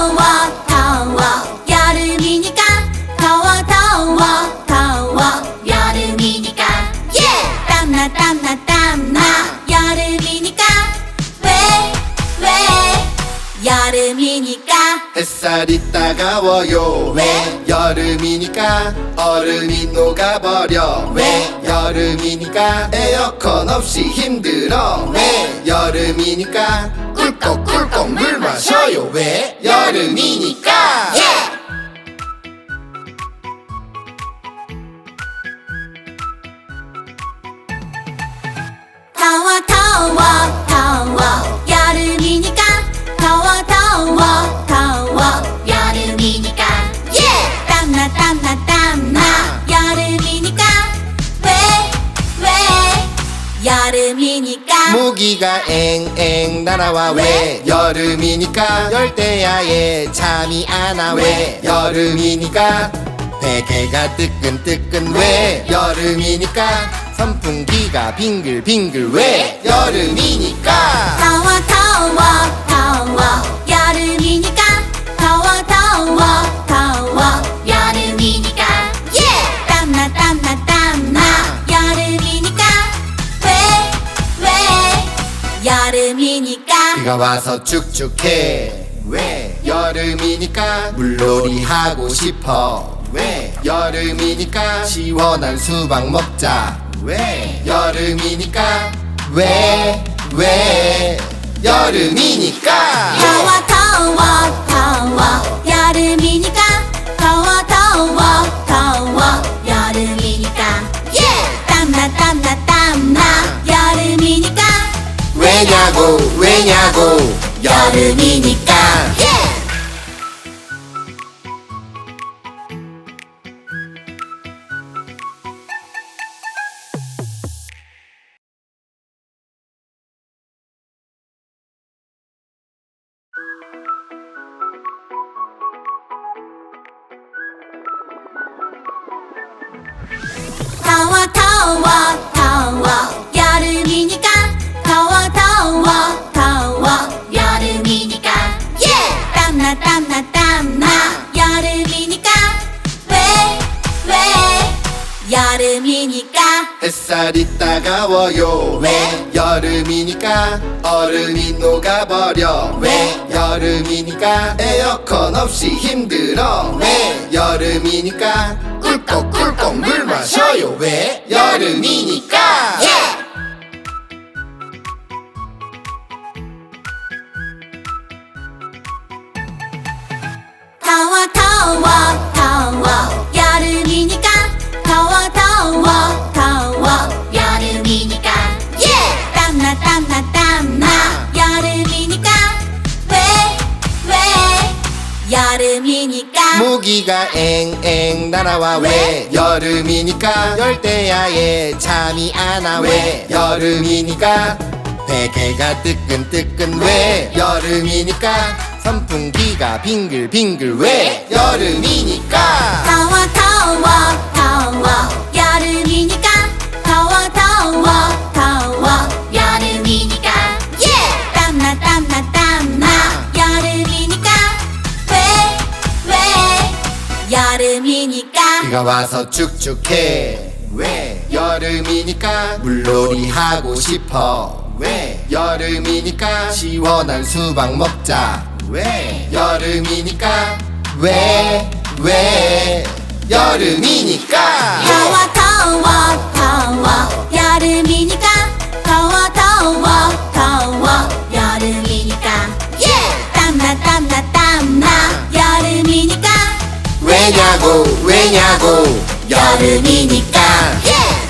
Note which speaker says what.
Speaker 1: 더워 더워. 여름이니까 더워 더워 더워. 여름이니까 예! 땀나 땀나 땀나. 여름이니까 왜 왜? 여름이니까. 햇살이 따가워요. 왜? 여름이니까
Speaker 2: 얼음이 녹아버려. 왜? 여름이니까 에어컨 없이 힘들어. 왜? 여름이니까 꿀꺽 꿀꺽 물 마셔요. 왜? 여름이니까. 더워 더워 더워
Speaker 1: 모기가 앵앵 날아와 왜? 여름이니까 열대야에 잠이 안 와 왜? 여름이니까 베개가 뜨끈뜨끈 왜? 여름이니까 선풍기가 빙글빙글 왜? 여름이니까.
Speaker 2: 더워 더워 더워 여름이니까.
Speaker 1: 비가 와서 축축해. 왜? 여름이니까. 물놀이 하고 싶어. 왜? 여름이니까. 시원한 수박 먹자. 왜? 여름이니까. 왜? 왜? 여름이니까.
Speaker 2: 더워 더워 더워. 여름이
Speaker 1: 왜냐고. 왜냐고. 여름이니까.
Speaker 2: 예 더워 더워
Speaker 1: 따가워요. 왜 여름이니까? 얼음이 녹아버려. 왜 여름이니까? 에어컨 없이 힘들어. 왜 여름이니까? 꿀꺽꿀꺽 물 마셔요. 왜 여름이니까?
Speaker 2: 예 더워 더워 여름이니까.
Speaker 1: 모기가 앵앵 날아와. 왜? 여름이니까. 열대야에 잠이 안 와. 왜? 여름이니까. 베개가 뜨끈뜨끈. 왜? 여름이니까. 선풍기가 빙글빙글. 왜? 여름이니까.
Speaker 2: 더워 더워 여름이니까.
Speaker 1: 비가 와서 축축해. 왜? 여름이니까. 물놀이 하고 싶어. 왜? 여름이니까. 시원한 수박 먹자. 왜? 여름이니까. 왜? 왜? 여름이니까.
Speaker 2: 더워 더워 더워. 여름이
Speaker 1: 왜냐고. 여름이니까.
Speaker 2: 예